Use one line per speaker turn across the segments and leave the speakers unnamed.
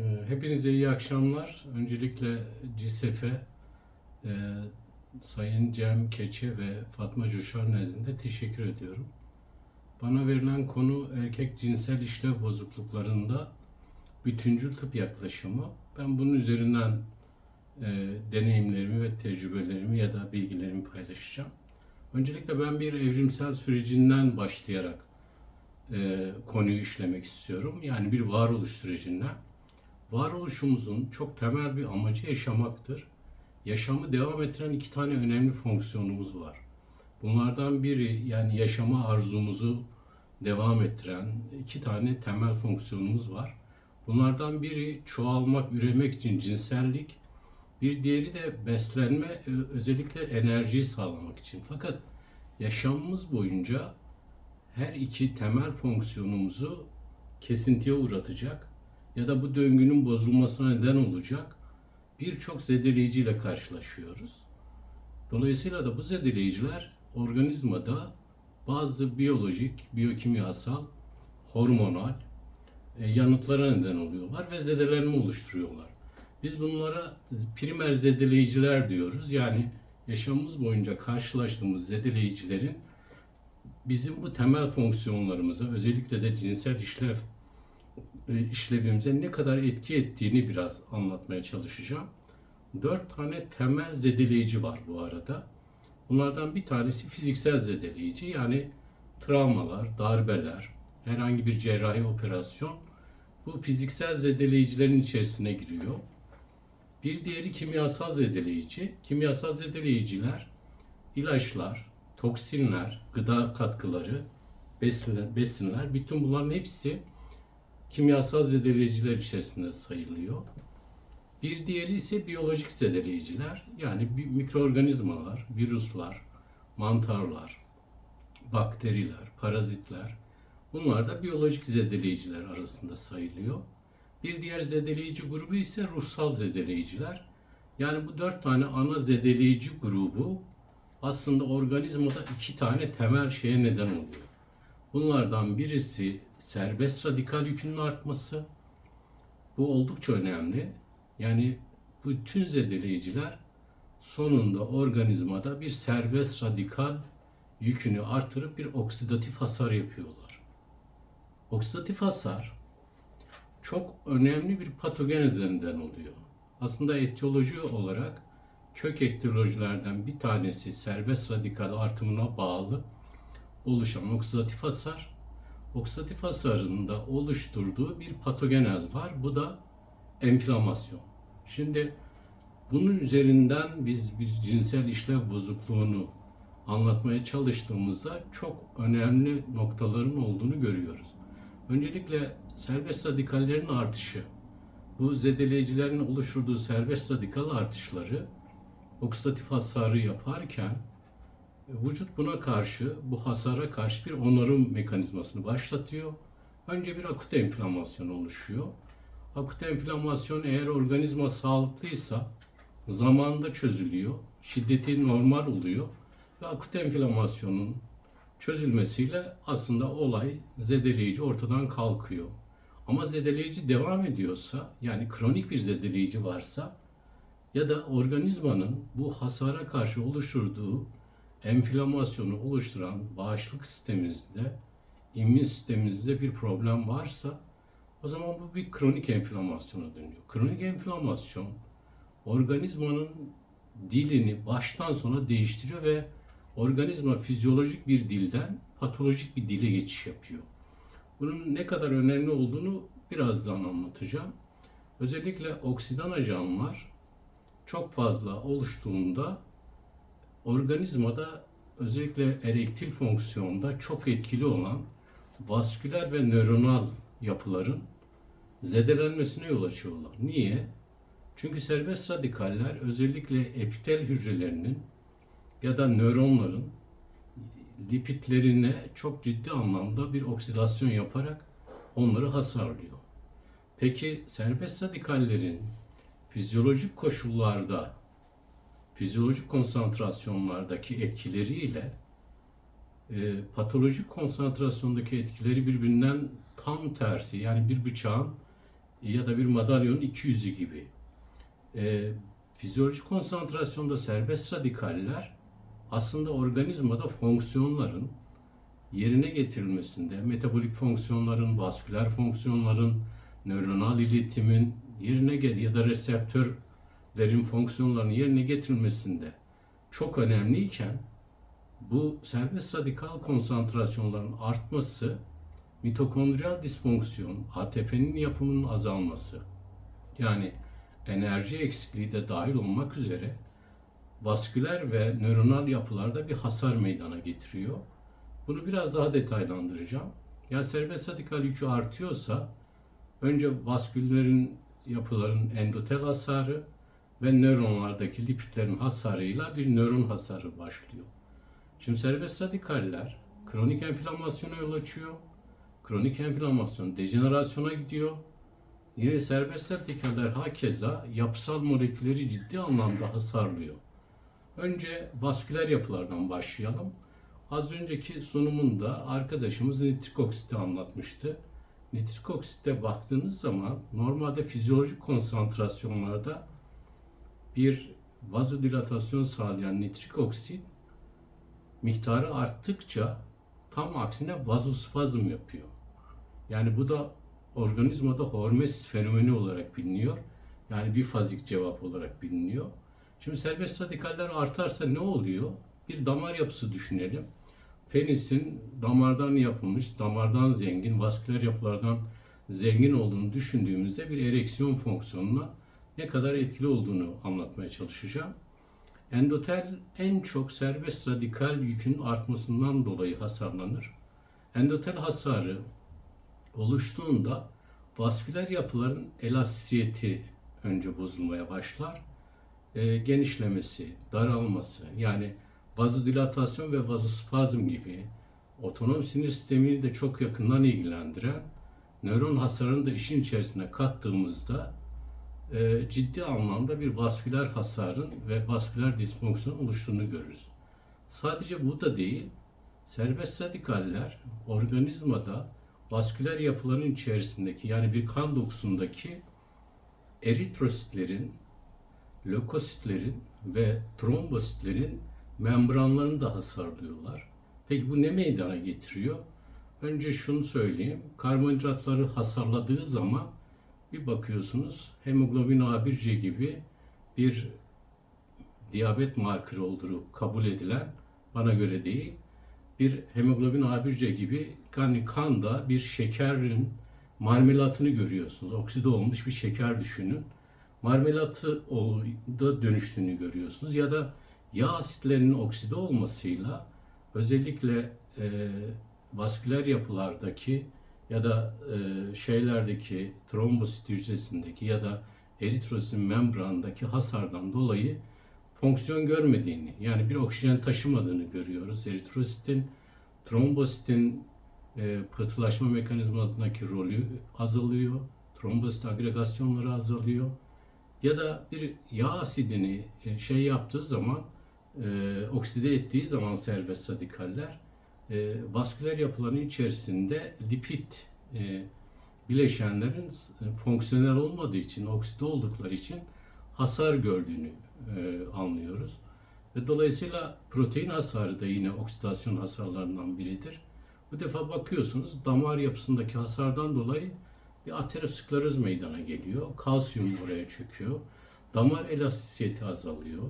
Ee, Hepinize iyi akşamlar. Öncelikle CİSEF'e e, Sayın Cem Keçe ve Fatma Coşar nezdinde teşekkür ediyorum. Bana verilen konu erkek cinsel işlev bozukluklarında bütüncül tıp yaklaşımı. Ben bunun üzerinden e, deneyimlerimi ve tecrübelerimi ya da bilgilerimi paylaşacağım. Öncelikle ben bir evrimsel sürecinden başlayarak e, konuyu işlemek istiyorum. Yani bir varoluş sürecinden. Varoluşumuzun çok temel bir amacı yaşamaktır. Yaşamı devam ettiren iki tane önemli fonksiyonumuz var. Bunlardan biri yani yaşama arzumuzu devam ettiren iki tane temel fonksiyonumuz var. Bunlardan biri çoğalmak, üremek için cinsellik, bir diğeri de beslenme, ö- özellikle enerjiyi sağlamak için. Fakat yaşamımız boyunca her iki temel fonksiyonumuzu kesintiye uğratacak ya da bu döngünün bozulmasına neden olacak birçok zedeleyiciyle karşılaşıyoruz. Dolayısıyla da bu zedeleyiciler organizmada bazı biyolojik, biyokimyasal, hormonal e, yanıtlara neden oluyorlar ve zedelenme oluşturuyorlar. Biz bunlara primer zedeleyiciler diyoruz. Yani yaşamımız boyunca karşılaştığımız zedeleyicilerin bizim bu temel fonksiyonlarımıza özellikle de cinsel işlev işlevimize ne kadar etki ettiğini biraz anlatmaya çalışacağım. Dört tane temel zedeleyici var bu arada. Bunlardan bir tanesi fiziksel zedeleyici yani travmalar, darbeler, herhangi bir cerrahi operasyon bu fiziksel zedeleyicilerin içerisine giriyor. Bir diğeri kimyasal zedeleyici. Kimyasal zedeleyiciler ilaçlar, toksinler, gıda katkıları, besinler, besinler bütün bunların hepsi kimyasal zedeleyiciler içerisinde sayılıyor. Bir diğeri ise biyolojik zedeleyiciler. Yani mikroorganizmalar, virüsler, mantarlar, bakteriler, parazitler. Bunlar da biyolojik zedeleyiciler arasında sayılıyor. Bir diğer zedeleyici grubu ise ruhsal zedeleyiciler. Yani bu dört tane ana zedeleyici grubu aslında organizmada iki tane temel şeye neden oluyor. Bunlardan birisi serbest radikal yükünün artması. Bu oldukça önemli. Yani bütün zedeleyiciler sonunda organizmada bir serbest radikal yükünü artırıp bir oksidatif hasar yapıyorlar. Oksidatif hasar çok önemli bir patogenezlerinden oluyor. Aslında etiyoloji olarak kök etiyolojilerden bir tanesi serbest radikal artımına bağlı oluşan oksidatif hasar. Oksidatif hasarın da oluşturduğu bir patogenez var. Bu da enflamasyon. Şimdi bunun üzerinden biz bir cinsel işlev bozukluğunu anlatmaya çalıştığımızda çok önemli noktaların olduğunu görüyoruz. Öncelikle serbest radikallerin artışı, bu zedeleyicilerin oluşturduğu serbest radikal artışları oksidatif hasarı yaparken vücut buna karşı, bu hasara karşı bir onarım mekanizmasını başlatıyor. Önce bir akut enflamasyon oluşuyor. Akut enflamasyon eğer organizma sağlıklıysa zamanında çözülüyor. Şiddeti normal oluyor ve akut enflamasyonun çözülmesiyle aslında olay zedeleyici ortadan kalkıyor. Ama zedeleyici devam ediyorsa yani kronik bir zedeleyici varsa ya da organizmanın bu hasara karşı oluşturduğu enflamasyonu oluşturan bağışıklık sistemimizde, immün sistemimizde bir problem varsa o zaman bu bir kronik enflamasyona dönüyor. Kronik enflamasyon organizmanın dilini baştan sona değiştiriyor ve organizma fizyolojik bir dilden patolojik bir dile geçiş yapıyor. Bunun ne kadar önemli olduğunu birazdan anlatacağım. Özellikle oksidan ajanlar çok fazla oluştuğunda organizmada özellikle erektil fonksiyonda çok etkili olan vasküler ve nöronal yapıların zedelenmesine yol açıyorlar. Niye? Çünkü serbest radikaller özellikle epitel hücrelerinin ya da nöronların lipidlerine çok ciddi anlamda bir oksidasyon yaparak onları hasarlıyor. Peki serbest radikallerin fizyolojik koşullarda fizyolojik konsantrasyonlardaki etkileriyle e, patolojik konsantrasyondaki etkileri birbirinden tam tersi. Yani bir bıçağın ya da bir madalyonun iki yüzü gibi. E, fizyolojik konsantrasyonda serbest radikaller aslında organizmada fonksiyonların yerine getirilmesinde, metabolik fonksiyonların, vasküler fonksiyonların, nöronal iletimin yerine ya da reseptörlerin fonksiyonlarının yerine getirilmesinde çok önemliyken bu serbest radikal konsantrasyonların artması mitokondriyal disfonksiyon, ATP'nin yapımının azalması yani enerji eksikliği de dahil olmak üzere vasküler ve nöronal yapılarda bir hasar meydana getiriyor. Bunu biraz daha detaylandıracağım. Yani serbest radikal yükü artıyorsa önce vasküllerin yapıların endotel hasarı ve nöronlardaki lipidlerin hasarıyla bir nöron hasarı başlıyor. Şimdi serbest radikaller kronik enflamasyona yol açıyor. Kronik enflamasyon dejenerasyona gidiyor. Yine serbest radikaller hakeza yapısal molekülleri ciddi anlamda hasarlıyor. Önce vasküler yapılardan başlayalım. Az önceki sunumunda arkadaşımız nitrik oksiti anlatmıştı. Nitrik oksitte baktığınız zaman normalde fizyolojik konsantrasyonlarda bir vazodilatasyon sağlayan nitrik oksit miktarı arttıkça tam aksine vazospazm yapıyor. Yani bu da organizmada hormesis fenomeni olarak biliniyor. Yani bifazik cevap olarak biliniyor. Şimdi serbest radikaller artarsa ne oluyor? Bir damar yapısı düşünelim. Penisin damardan yapılmış, damardan zengin, vasküler yapılardan zengin olduğunu düşündüğümüzde bir ereksiyon fonksiyonuna ne kadar etkili olduğunu anlatmaya çalışacağım. Endotel en çok serbest radikal yükün artmasından dolayı hasarlanır. Endotel hasarı oluştuğunda vasküler yapıların elastisiyeti önce bozulmaya başlar. E, genişlemesi, daralması yani vazodilatasyon ve vazospazm gibi otonom sinir sistemini de çok yakından ilgilendiren nöron hasarını da işin içerisine kattığımızda ciddi anlamda bir vasküler hasarın ve vasküler disfonksiyon oluştuğunu görürüz. Sadece bu da değil, serbest radikaller organizmada vasküler yapıların içerisindeki yani bir kan dokusundaki eritrositlerin, lökositlerin ve trombositlerin membranlarını da hasarlıyorlar. Peki bu ne meydana getiriyor? Önce şunu söyleyeyim. Karbonhidratları hasarladığı zaman bir bakıyorsunuz hemoglobin A1C gibi bir diyabet markeri olduğu kabul edilen bana göre değil bir hemoglobin A1C gibi yani kanda bir şekerin marmelatını görüyorsunuz. Okside olmuş bir şeker düşünün. Marmelatı da dönüştüğünü görüyorsunuz ya da yağ asitlerinin okside olmasıyla özellikle e, vasküler yapılardaki ya da e, şeylerdeki trombosit hücresindeki ya da eritrositin membrandaki hasardan dolayı fonksiyon görmediğini yani bir oksijen taşımadığını görüyoruz. Eritrositin, trombositin e, pıhtılaşma mekanizmasındaki rolü azalıyor. Trombosit agregasyonları azalıyor. Ya da bir yağ asidini e, şey yaptığı zaman e, okside ettiği zaman serbest radikaller e, vasküler yapıların içerisinde lipid e, bileşenlerin s- fonksiyonel olmadığı için, okside oldukları için hasar gördüğünü e, anlıyoruz. Ve dolayısıyla protein hasarı da yine oksidasyon hasarlarından biridir. Bu defa bakıyorsunuz damar yapısındaki hasardan dolayı bir ateroskleroz meydana geliyor. Kalsiyum oraya çöküyor. Damar elastisiyeti azalıyor.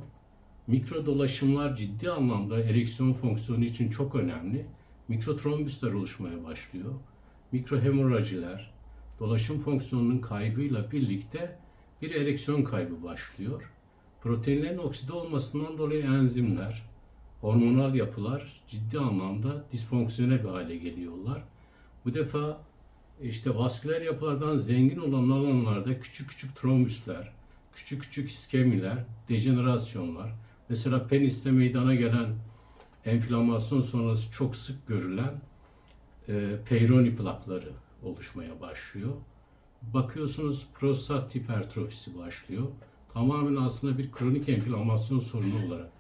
Mikro dolaşımlar ciddi anlamda ereksiyon fonksiyonu için çok önemli. Mikrotrombüsler oluşmaya başlıyor. Mikrohemorajiler, dolaşım fonksiyonunun kaybıyla birlikte bir ereksiyon kaybı başlıyor. Proteinlerin okside olmasından dolayı enzimler, hormonal yapılar ciddi anlamda disfonksiyonel bir hale geliyorlar. Bu defa işte vasküler yapılardan zengin olan alanlarda küçük küçük trombüsler, küçük küçük iskemiler, dejenerasyonlar, mesela peniste meydana gelen enflamasyon sonrası çok sık görülen e, Peyronie plakları oluşmaya başlıyor. Bakıyorsunuz prostat hipertrofisi başlıyor. Tamamen aslında bir kronik enflamasyon sorunu olarak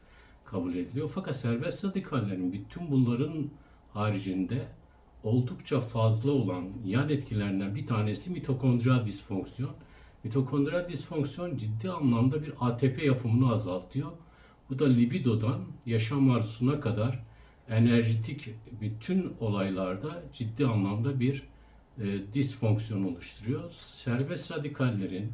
kabul ediliyor. Fakat serbest radikallerin bütün bunların haricinde oldukça fazla olan yan etkilerinden bir tanesi mitokondriyal disfonksiyon. Mitokondriyal disfonksiyon ciddi anlamda bir ATP yapımını azaltıyor. Bu da libidodan yaşam arzusuna kadar enerjitik bütün olaylarda ciddi anlamda bir e, disfonksiyon oluşturuyor. Serbest radikallerin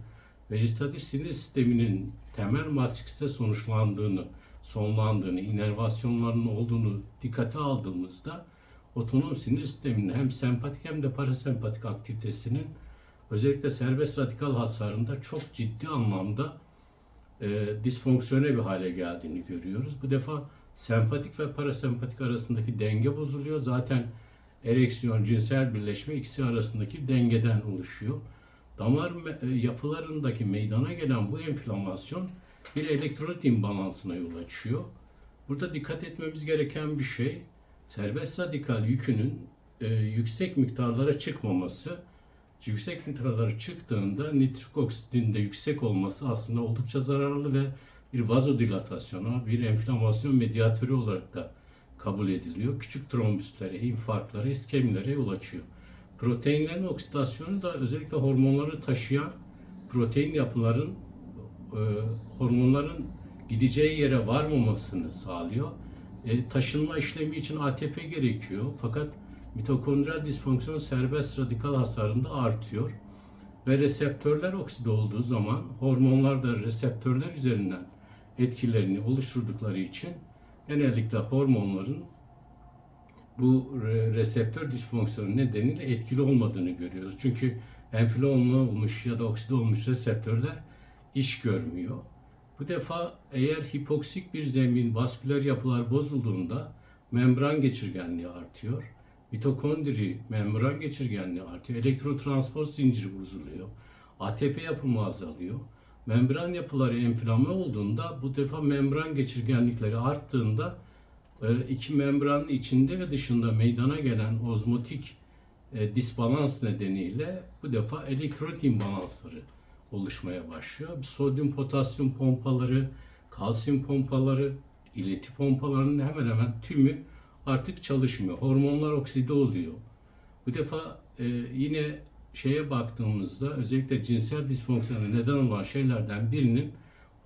vejetatif sinir sisteminin temel matrikste sonuçlandığını, sonlandığını, inervasyonlarının olduğunu dikkate aldığımızda otonom sinir sisteminin hem sempatik hem de parasempatik aktivitesinin özellikle serbest radikal hasarında çok ciddi anlamda e, disfonksiyonel bir hale geldiğini görüyoruz. Bu defa sempatik ve parasempatik arasındaki denge bozuluyor. Zaten ereksiyon, cinsel birleşme ikisi arasındaki dengeden oluşuyor. Damar e, yapılarındaki meydana gelen bu enflamasyon bir elektrolit imbalansına yol açıyor. Burada dikkat etmemiz gereken bir şey, serbest radikal yükünün e, yüksek miktarlara çıkmaması. Yüksek miktarlara çıktığında nitrik oksidin de yüksek olması aslında oldukça zararlı ve bir vazodilatasyona, bir enflamasyon medyatörü olarak da kabul ediliyor. Küçük trombüslere, infarktlara, iskemilere yol açıyor. Proteinlerin oksidasyonu da özellikle hormonları taşıyan protein yapıların e, hormonların gideceği yere varmamasını sağlıyor. E, taşınma işlemi için ATP gerekiyor. Fakat mitokondriyal disfonksiyon serbest radikal hasarında artıyor. Ve reseptörler okside olduğu zaman hormonlar da reseptörler üzerinden etkilerini oluşturdukları için genellikle hormonların bu re- reseptör disfonksiyonu nedeniyle etkili olmadığını görüyoruz. Çünkü enfile olmuş ya da okside olmuş reseptörler iş görmüyor. Bu defa eğer hipoksik bir zemin vasküler yapılar bozulduğunda membran geçirgenliği artıyor. Mitokondri membran geçirgenliği artıyor. Elektrotransport zinciri bozuluyor. ATP yapımı azalıyor. Membran yapıları enflame olduğunda bu defa membran geçirgenlikleri arttığında e, iki membran içinde ve dışında meydana gelen ozmotik e, disbalans nedeniyle bu defa elektrolit imbalansları oluşmaya başlıyor. Sodyum potasyum pompaları, kalsiyum pompaları, ileti pompalarının hemen hemen tümü artık çalışmıyor. Hormonlar okside oluyor. Bu defa e, yine şeye baktığımızda özellikle cinsel disfonksiyona neden olan şeylerden birinin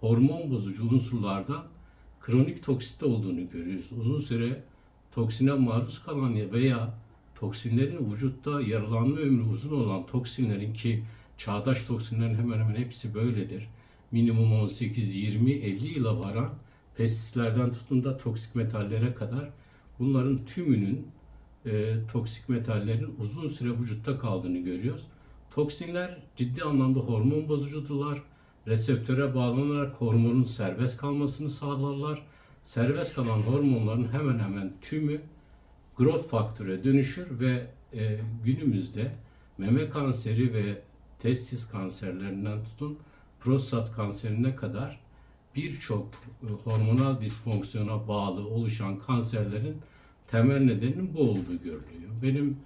hormon bozucu unsurlardan kronik toksite olduğunu görüyoruz. Uzun süre toksine maruz kalan veya toksinlerin vücutta yaralanma ömrü uzun olan toksinlerin ki çağdaş toksinlerin hemen hemen hepsi böyledir. Minimum 18, 20, 50 yıla varan pestislerden tutun da toksik metallere kadar bunların tümünün e, toksik metallerin uzun süre vücutta kaldığını görüyoruz. Toksinler ciddi anlamda hormon bozucudular. Reseptöre bağlanarak hormonun serbest kalmasını sağlarlar. Serbest kalan hormonların hemen hemen tümü growth faktöre dönüşür ve e, günümüzde meme kanseri ve testis kanserlerinden tutun prostat kanserine kadar birçok e, hormonal disfonksiyona bağlı oluşan kanserlerin temel nedeninin bu olduğu görülüyor. Benim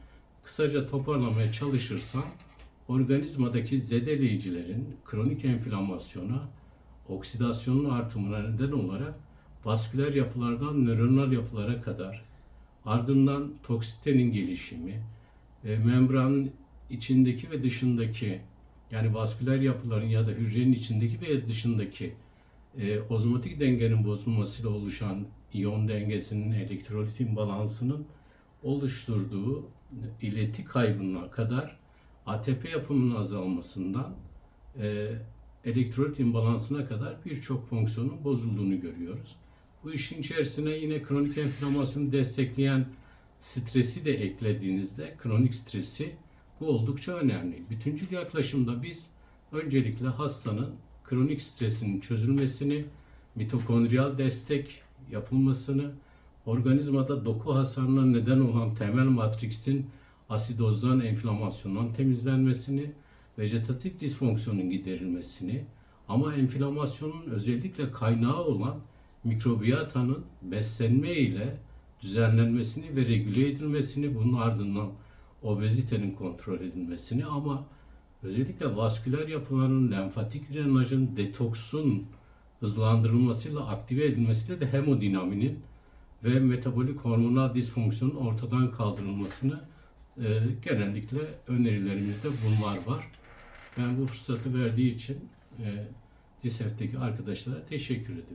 kısaca toparlamaya çalışırsam organizmadaki zedeleyicilerin kronik enflamasyona, oksidasyonun artımına neden olarak vasküler yapılardan nöronal yapılara kadar ardından toksitenin gelişimi, e, membranın içindeki ve dışındaki yani vasküler yapıların ya da hücrenin içindeki ve dışındaki e, ozmotik dengenin bozulmasıyla oluşan iyon dengesinin, elektrolit imbalansının oluşturduğu ileti kaybına kadar ATP yapımının azalmasından e, elektrolit imbalansına kadar birçok fonksiyonun bozulduğunu görüyoruz. Bu işin içerisine yine kronik enflamasyonu destekleyen stresi de eklediğinizde kronik stresi bu oldukça önemli. Bütüncül yaklaşımda biz öncelikle hastanın kronik stresinin çözülmesini, mitokondriyal destek yapılmasını, organizmada doku hasarına neden olan temel matriksin asidozdan, enflamasyondan temizlenmesini, vejetatif disfonksiyonun giderilmesini ama enflamasyonun özellikle kaynağı olan mikrobiyatanın beslenme ile düzenlenmesini ve regüle edilmesini, bunun ardından obezitenin kontrol edilmesini ama özellikle vasküler yapıların, lenfatik drenajın, detoksun hızlandırılmasıyla, aktive edilmesiyle de hemodinaminin ve metabolik hormonal disfonksiyonun ortadan kaldırılmasını E, genellikle önerilerimizde bunlar var. Ben bu fırsatı verdiği için e, CİSEF'teki arkadaşlara teşekkür ediyorum.